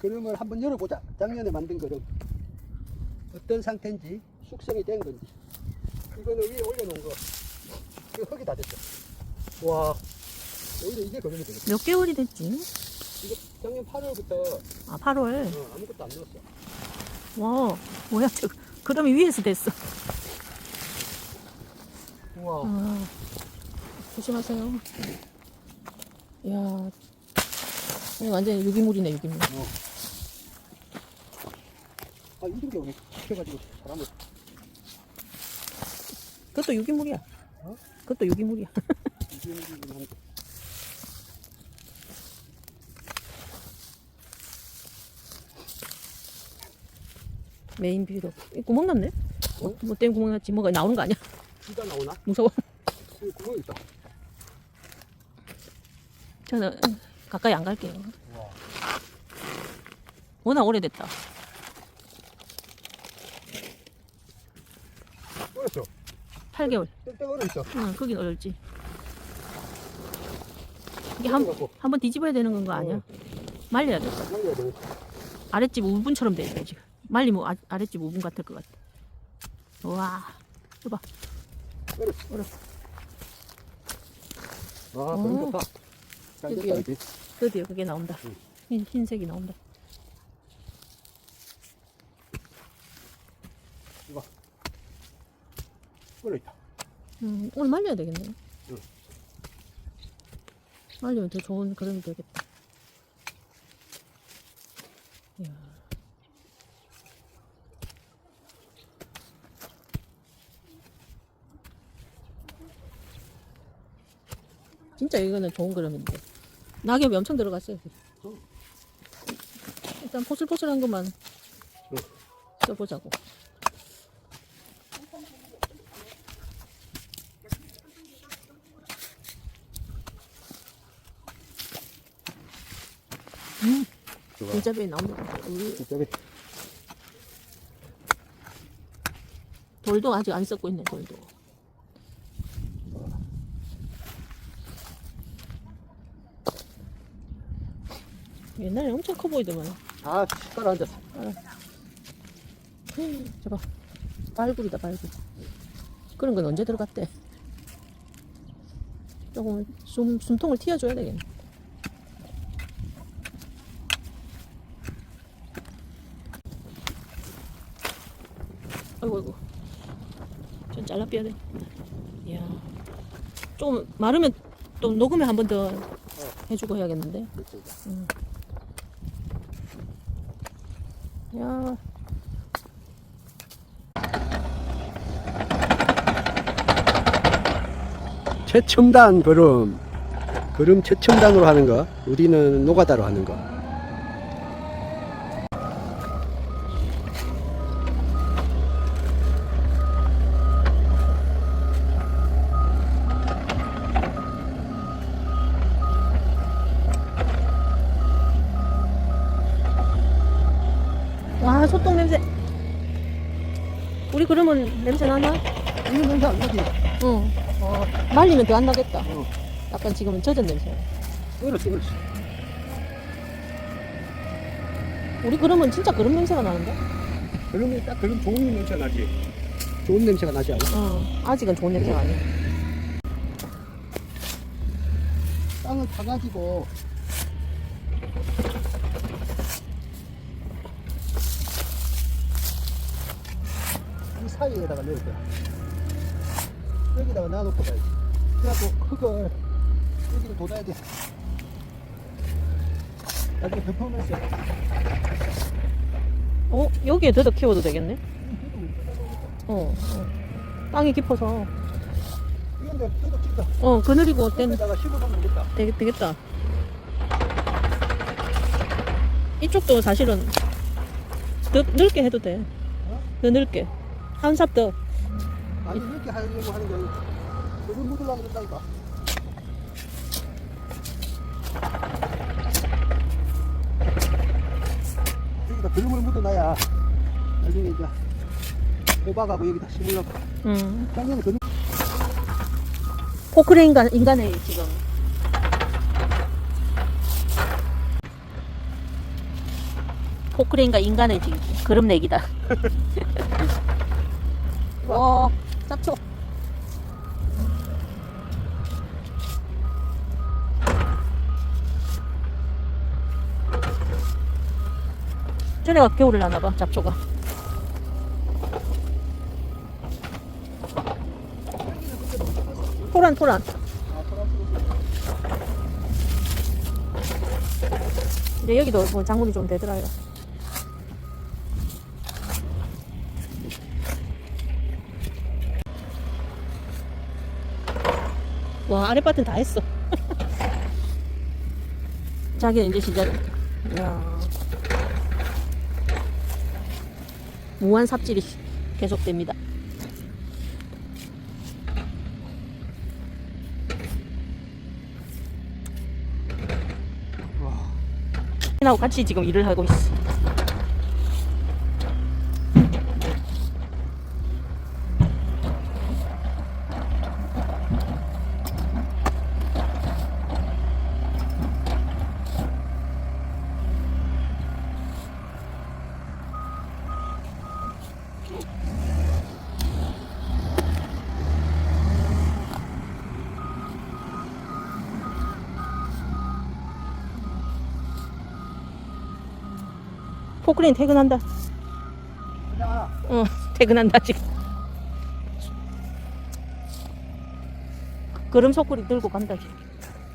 그림을 한번 열어보자. 작년에 만든 그림. 어떤 상태인지, 숙성이 된 건지. 이거는 위에 올려놓은 거. 이거 흙이 다 됐어. 와, 오히려 이게 그림이 되겠다. 몇 개월이 됐지? 이거 작년 8월부터 아 8월. 어, 아무것도 안 넣었어. 와 뭐야 저 그럼이 위에서 됐어. 우와. 아, 조심하세요. 이야 완전 유기물이네 유기물. 아, 이런 게 오네. 시켜가지고 사람을. 그것도 유기물이야. 어? 그것도 유기물이야. 이게 이게 한 메인. 이 구멍 났네? 뭐, 뭐 때문에 구멍 났지? 뭐가 나오는 거 아니야? 피가 나오나? 무서워. 여기 구멍 있다. 저는 가까이 안 갈게요. 우와. 워낙 오래됐다. 어렸어. 8개월. 땡땡 어렸어. 응, 거긴 어렵지. 이게 한, 갖고 한 번 뒤집어야 되는 건거 아니야? 어. 말려야 돼. 말려야 돼. 아랫집 우분처럼 돼 있어, 지금. 말리면 아, 아랫집 우분 같을 것 같아. 와, 이거 봐. 어렸어. 어렸어. 아, 어. 그럼 좋다. 잘 드디어. 됐다, 이제. 드디어 그게 나온다. 응. 흰, 흰색이 나온다. 어렸다. 음, 오늘 말려야 되겠네. 응. 말리면 더 좋은 그림이 되겠다. 이야. 진짜 이거는 좋은 그림인데. 낙엽이 엄청 들어갔어요. 응. 일단 포슬포슬한 것만 응. 써보자고. 좋아. 길잡이에 나온다. 우리 이쪽에 돌도 아직 안 썩고 있네, 돌도. 옛날에 엄청 커 보이더만. 아, 따라 앉았어. 저봐. 발굴이다, 발굴. 그런 건 언제 들어갔대? 조금 숨, 숨통을 튀어줘야 되겠네. 아이고, 아이고. 전 잘라 빼야 돼. 이야. 좀 마르면 또 녹으면 한 번 더 해주고 해야겠는데. 이쪽에. 야. 최첨단 걸음. 걸음 최첨단으로 하는 거. 우리는 노가다로 하는 거. 소똥 냄새. 우리 그러면 냄새 나나? 이거 냄새 안 나지? 응. 어, 말리면 더 안 나겠다. 어. 약간 지금은 젖은 냄새. 어렸어, 어렸어. 우리 그러면 진짜 그런 냄새가 나는데? 그러면 딱 그런 좋은 냄새 나지. 좋은 냄새가 나지 않아? 어, 아직은 좋은 냄새가 아니야. 땅을 파가지고 사이에다가 넣을 거야. 여기다가 놔놓고 가야지. 그래갖고 흙을 여기를 돋아야 돼. 나중에 덮으면서 어, 여기에 더덕 키워도 되겠네? 어, 어. 땅이 깊어서. 이런데 뜯어 찢어. 어, 그늘이고 땐 여기다가 심어놓으면 되겠다. 되겠, 되겠다. 이쪽도 사실은 더 넓게 해도 돼. 어? 더 넓게. 한삽 더. 아니 이렇게 하려고 하는 게 아니고 여기 묻으려고 그런다니까. 여기다 그림을 묻어놔야 나중에 이제 호박하고 여기다 심으려고. 응. 작년에 그림 포크레 인간, 인간의 지금. 포크레인과 인간의 지금 그름 내기다. 와, 잡초. 전에가 겨울을 나나봐 잡초가. 토란 토란. 근데 여기도 뭐 작물이 좀 되더라요. 와 아랫밭은 다 했어. 자기는 이제 시작. 이야. 무한 삽질이 계속됩니다. 와, 하고 같이 지금 일을 하고 있어. 포크레인 퇴근한다. 야, 응, 퇴근한다 지금. 그름 소쿠리 들고 간다 지금.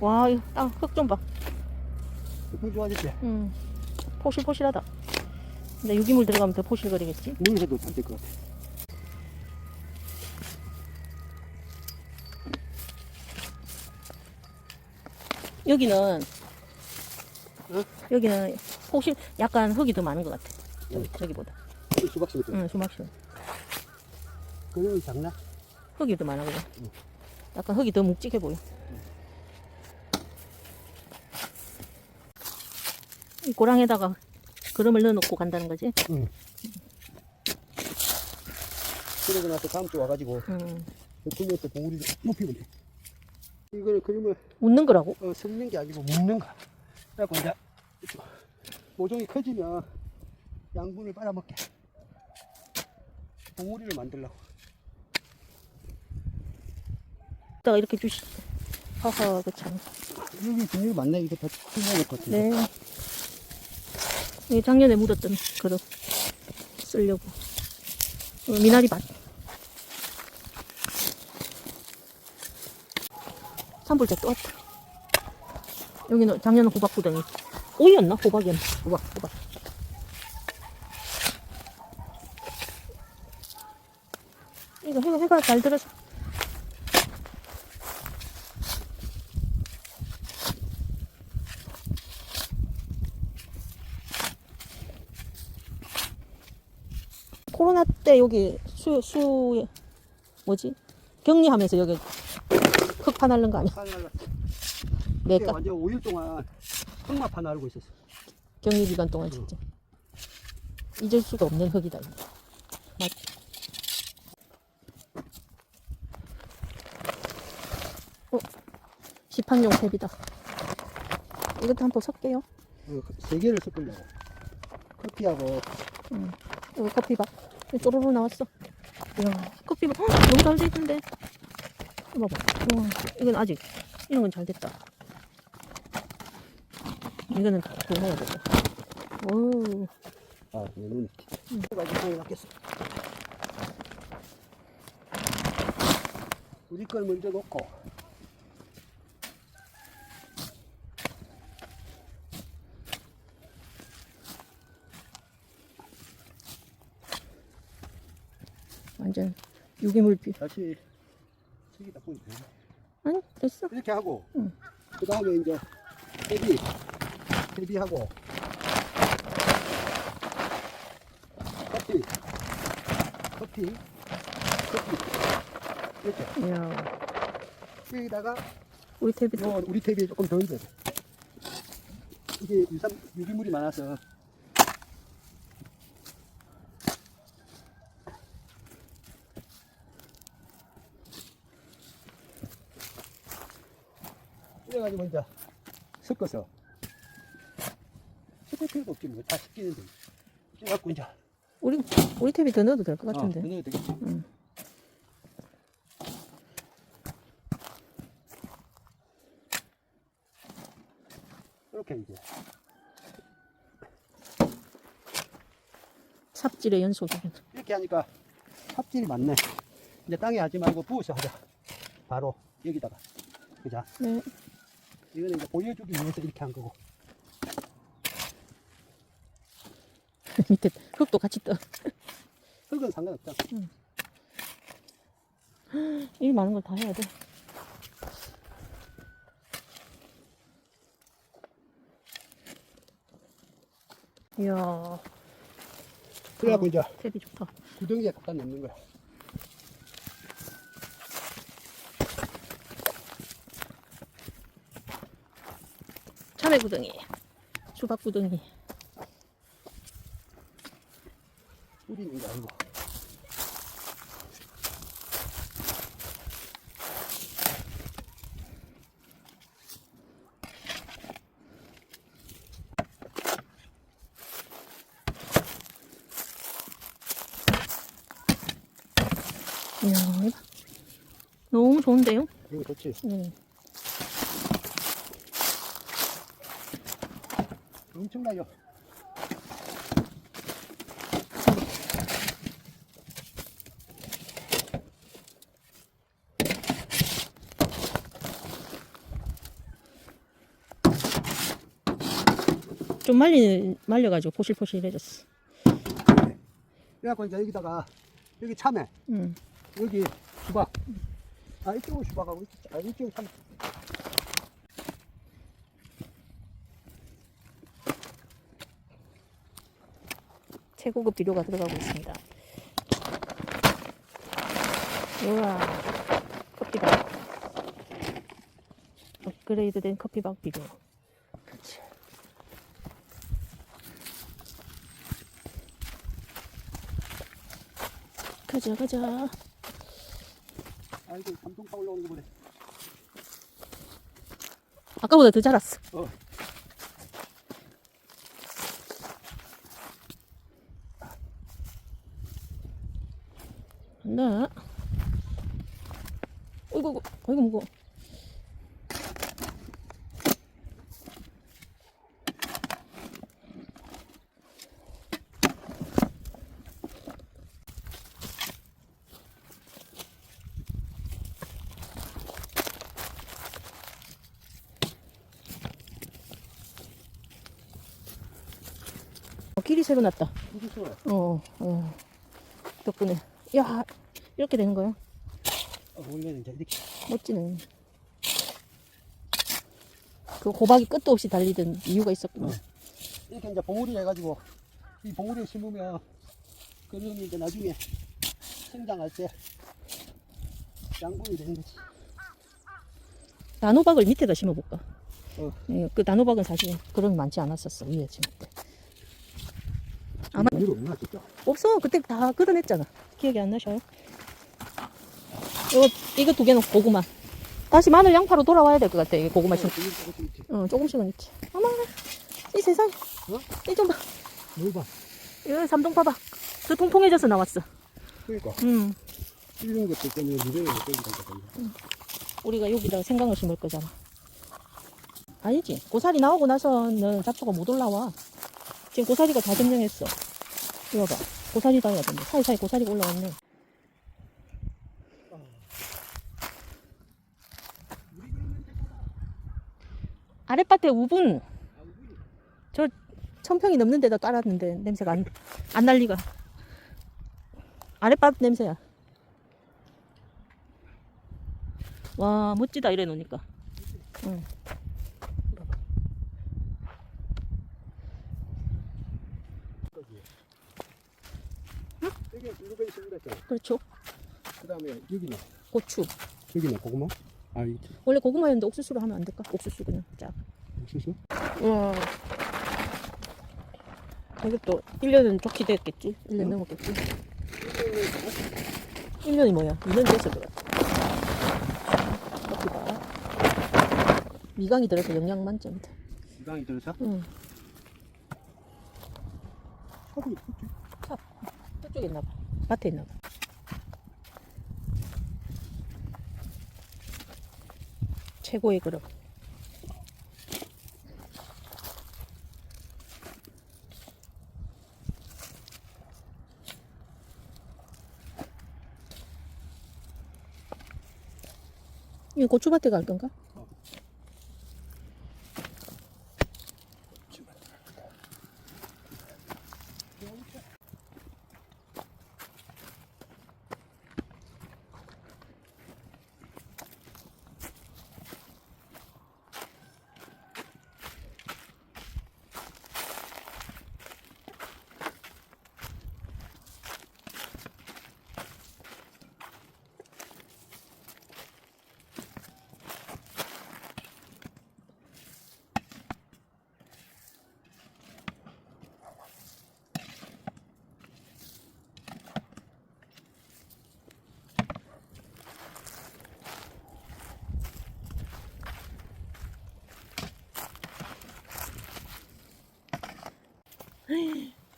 와, 이거 땅흙 좀 봐. 물 좋아졌지? 음, 포실포실하다. 근데 유기물 들어가면 더 포실거리겠지. 물 해도 안될것 같아. 여기는 어? 여기는 포실 약간 흙이 더 많은 것 같아. 저기, 저기보다. 이 수박씨부터. 응, 수막실 그러면 장난? 흙이 더 많아 그래. 약간 흙이 더 묵직해 보여. 이 고랑에다가 그름을 넣어놓고 간다는 거지. 응. 그러고 나서 다음 주 와가지고 음, 그러면서 봉우리 높이면 돼. 이거는 그림을 웃는 거라고. 어, 섞는 게 아니고 묶는 거야. 그래갖고 이제 모종이 커지면 양분을 빨아먹게. 봉우리를 만들려고. 이따가 이렇게 주시. 하하, 그 참. 여기 비닐 맞네. 이거 다 틀려놓을 것 같은데. 네. 이 작년에 묻었던 그릇 쓰려고. 어, 미나리 밭. 산불제 또 왔다. 여기는 작년 호박구덩이. 오이였나? 호박이었나? 호박, 호박. 이거 해가, 해가 잘 들어서. 코로나 때 여기 수, 수, 뭐지? 격리하면서 여기 흙판 앓는 거 아니야? 내가 완전 5일 동안 흑마판 알고 있었어. 격리 기간 동안 진짜 잊을 수가 없는 흙이다. 이거. 맞. 어, 시판용 탭이다. 이것도 한번 섞게요. 어, 세 개를 섞으려고. 커피하고 여기 커피밥. 쪼르르 나왔어. 이야, 커피밥 헉, 너무 잘 돼있는데. 이거 봐봐. 우와, 이건 아직 이런 건 잘 됐다. 이거는 굶어야 되고. 오, 아, 얘는 가지고 놨겠어. 우리 걸 먼저 놓고 완전 유기물 비. 다시 책에다 보면 돼. 아니 됐어. 이렇게 하고 응. 그 다음에 이제 대비 대비하고. 커피. 커피. 커피. 이렇게. 이야, 여기다가 우리 탭이 요 우리 탭이 조금 더 있어야 돼. 이게 유산 유기물이 많아서. 이래가지고 이제 섞어서 할 필요가 없지 뭐 다 씻기는데 그래갖고 이제. 우리 우리 탭이 더 넣어도 될것 어, 같은데. 넣어야 되겠지. 응. 이렇게 이제. 삽질의 연속이군. 이렇게 하니까 삽질이 많네. 이제 땅에 하지 말고 부어서 하자. 바로 여기다가. 그자 네. 이거는 이제 보여주기 위해서 이렇게 한 거고 밑에 흙도 같이 떠. 흙은 상관없잖아 일 많은 걸 다 해야 돼. 이야, 그래갖고 이제 탭이 좋다. 구덩이에 갖다 넣는 거야 참외 구덩이, 수박 구덩이. 뿌리는 게 아니고 이야, 너무 좋은데요? 이거 좋지 네. 엄청나요 좀 말리 말려가지고 포실포실해졌어. 그래갖고 이제 여기다가 여기 참외 응. 여기 수박 아 이쪽은 수박하고 이쪽, 아 이쪽은 참 최고급 비료가 들어가고 있습니다. 우와, 커피박. 업그레이드된 커피박 비료. 그렇지 가자, 가자. 아 이거 삼성파 올라오는 거 보네 아까보다 더 자랐어. 어 나. 어이구, 어이구, 어이구, 무거워. 어, 길이 새로 났다. 어, 어. 덕분에. 야, 이렇게 되는 거야? 어, 원래는 이제 이렇게 멋지네. 그 호박이 끝도 없이 달리던 이유가 있었구나. 어. 이렇게 이제 봉우리 해가지고 이 봉우리에 심으면 그러면 이제 나중에 성장할 때 양분이 되는 거지 나노박을 밑에다 심어볼까? 어. 예, 그 나노박은 사실 그런 많지 않았었어 위에 때. 아마 일 없나 진짜 없어 그때 다 걷어냈잖아. 기억이 안 나셔요? 이거 이거 두 개는 고구마. 다시 마늘 양파로 돌아와야 될 것 같아 이게 고구마 심. 이거 조금씩 있지 어 조금씩은 있지. 어머 이 세상. 어? 이좀 봐. 뭘 봐? 이거 삼동 봐봐. 더 통통해져서 나왔어. 그러니까 음. 이런 것들 때문에 미래에 땡기니까 우리가 여기다가 생강을 심을 거잖아. 아니지. 고사리 나오고 나서는 잡초가 못 올라와. 지금 고사리가 다 점령했어. 이거 봐. 고사리 다 해야 된다. 사이사이 고사리가 올라왔네. 아랫밭에 우분. 저 천평이 넘는 데다 깔았는데 냄새가 안, 안 날리가. 아랫밭 냄새야. 와 멋지다 이래 놓으니까 응. 이게 블루베리 심으랬잖아 그렇죠. 그 다음에 여기는? 고추. 여기는 고구마? 아 이게 원래 고구마였는데 옥수수로 하면 안 될까? 옥수수 그냥 자 옥수수? 와. 이것도 1년은 좋게 됐겠지? 1년 응? 넘었겠지? 1년이 뭐야? 2년 됐어. 그래 커피가 미강이 들어서 영양 만점이다. 이강이 들어서? 응. 차도 있었지. 저쪽에 있나 봐. 밭에 있나 봐. 최고의 그릇. 이 고추밭에 갈 건가?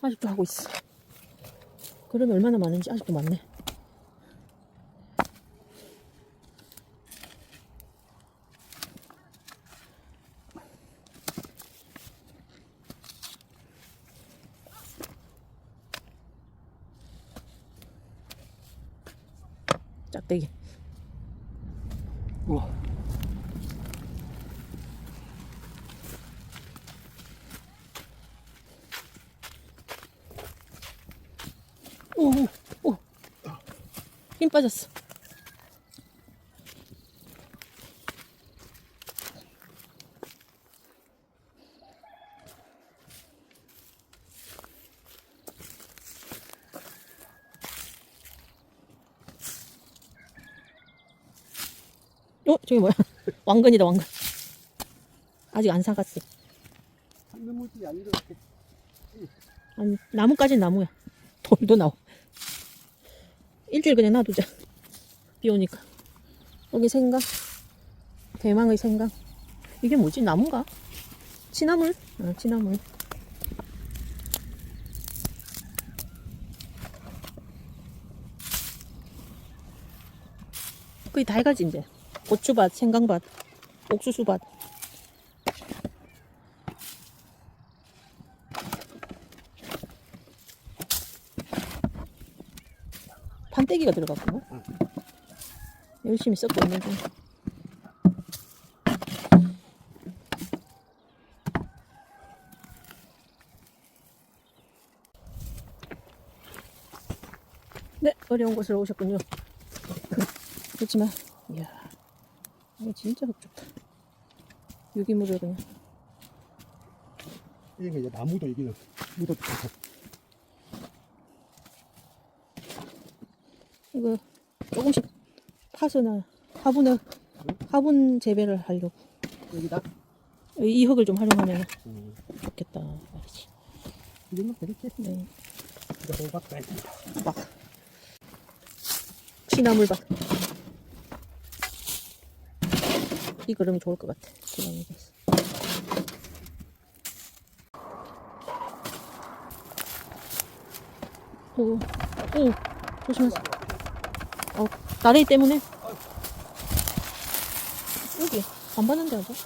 아직도 하고 있어. 그러면 얼마나 많은지 아직도 많네. 짝대기. 우와. 오, 오, 오. 힘 빠졌어. 어, 저기 뭐야? 왕건이다, 왕건. 아직 안 사갔어. 아니, 나무까지는 나무야. 돌도 나와. 일주일 그냥 놔두자. 비 오니까. 여기 생강. 대망의 생강. 이게 뭐지? 나무인가? 치나물? 아, 치나물. 거의 다 해가지, 이제. 고추밭, 생강밭, 옥수수밭. 판때기가 들어갔구나. 열심히 썩고 있는 중. 네, 어려운 곳으로 오셨군요. 그렇지만, 이야, 이거 진짜 흡족다. 유기물을 그냥. 이게 이제 나무도 묻어도 좋고. 이거 조금씩 파서 나 화분에 화분 재배를 하려고 여기다. 이 흙을 좀 활용하면 음, 좋겠다 말이지. 이 정도 되겠지. 네, 이제 호박 빼. 막 취나물밭. 이 그림이 좋을 것 같아. 취나물밭. 오, 오, 조심하세요. 어, 나레이 때문에 여기 안 봤는데 아직.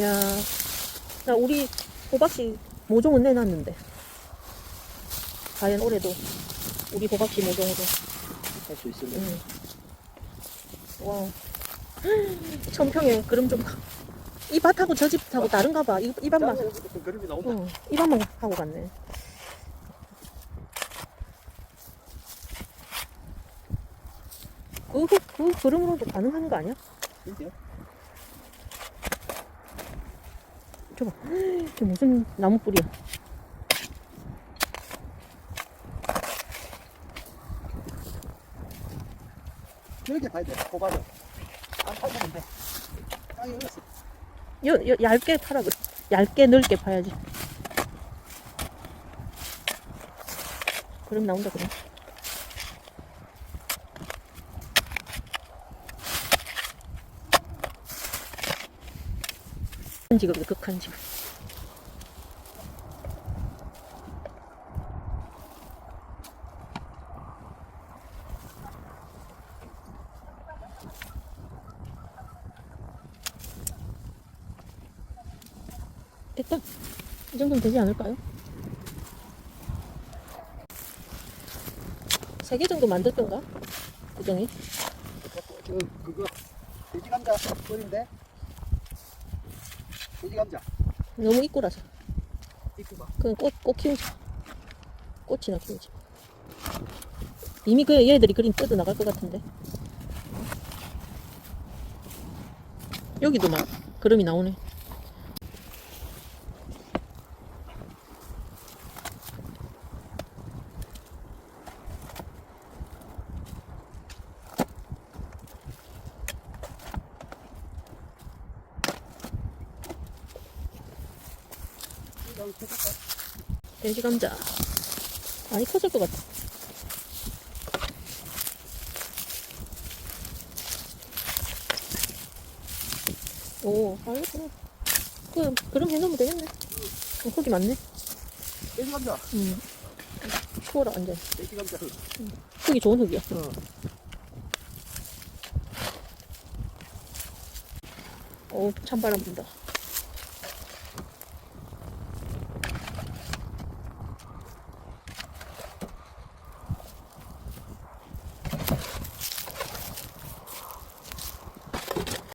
야, 나 우리 호박씨 모종은 내놨는데. 과연 올해도 우리 호박씨 모종으로. 할 수 있으면. 응. 와. 천평에 그럼 좀. 봐. 이 밭하고 저 집하고 다른가 봐. 이, 이 밭만. 그 그림이 나온다. 어, 이 밭만 하고 갔네. 그림으로도 가능한 거 아니야? 진짜요? 저봐. 저 무슨 나무 뿌리야? 이렇게 봐야 돼. 호박은. 안 팔면 돼. 땅이 얼었어. 여, 여, 얇게 파라 그래. 얇게 넓게 파야지. 그럼 나온다 그래. 직업이 극한 직업. 됐다. 이 정도면 되지 않을까요? 세 개 정도 만들 건가? 구정이? 저 그거 돼지 감자 뿌린데 돼지 감자 너무. 이거 봐. 그냥 꽃, 꽃 키우자. 꽃이나 키우자. 이미 그 얘네들이 그림 뜯어 나갈 것 같은데. 여기도 막 그림이 나오네. 이거 한번 해볼까? 돼지 감자. 많이 커질 것 같아. 오, 알겠어. 그, 그럼 해놓으면 되겠네. 어, 흙이 많네. 돼지 감자 음. 추워라, 완전. 돼지 감자 흙이 좋은 흙이야. 어. 오, 찬바람 분다.